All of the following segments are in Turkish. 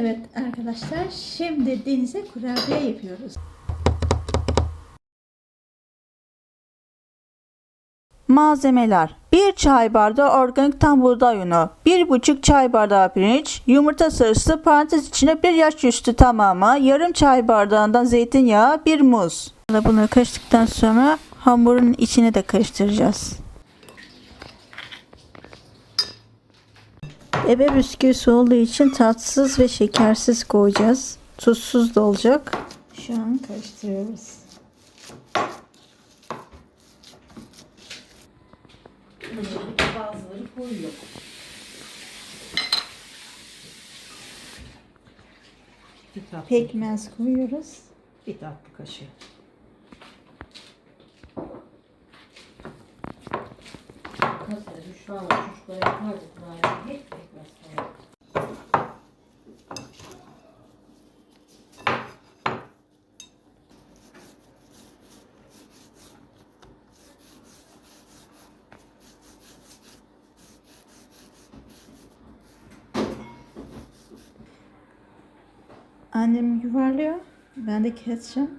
Evet arkadaşlar şimdi denize kurabiye yapıyoruz. Malzemeler 1 çay bardağı organik tam buğday unu 1,5 çay bardağı pirinç Yumurta sarısı parantez içine bir yaş üstü tamamı Yarım çay bardağından zeytinyağı Bir muz Bunu karıştıktan sonra hamurun içine de karıştıracağız. Ebe bisküvisi olduğu için tatsız ve şekersiz koyacağız. Tuzsuz da olacak. Şu an karıştırıyoruz. Bazıları koyuyor. Bir tatlı, Pekmez koyuyoruz. bir tatlı kaşığı. Şu an çocuklara yapardık bari. Hiç pekmez falan. Annem yuvarlıyor. Ben de keseceğim.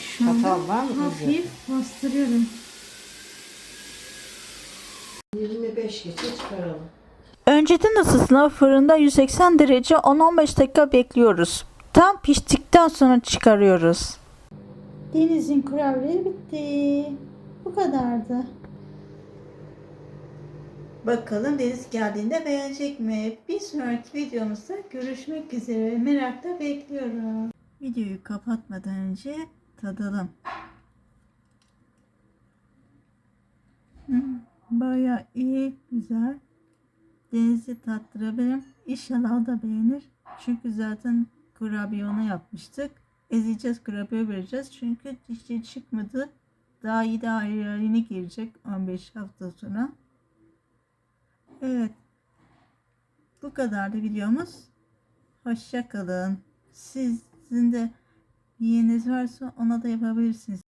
Şu anda Çatal var mı? hafif bastırıyorum. 25 geçe çıkaralım. Önceden ısısına fırında 180 derece 10-15 dakika bekliyoruz. Tam piştikten sonra çıkarıyoruz. Denizin kurabiyeleri bitti. Bu kadardı. Bakalım Deniz geldiğinde beğenecek mi? Bir sonraki videomuzda görüşmek üzere. Merakla bekliyorum. Videoyu kapatmadan önce tadalım. Hmm, Bayağı iyi, güzel. Deniz'i tattırabilirim. İnşallah o da beğenir. Çünkü zaten kurabiye ona yapmıştık. Ezeceğiz kurabiye vereceğiz. Çünkü dişi çıkmadı. Daha iyi daha yeni girecek 15 hafta sonra. Evet. Bu kadardı videomuz. Hoşça kalın. Sizin de yeğeniniz varsa ona da yapabilirsiniz.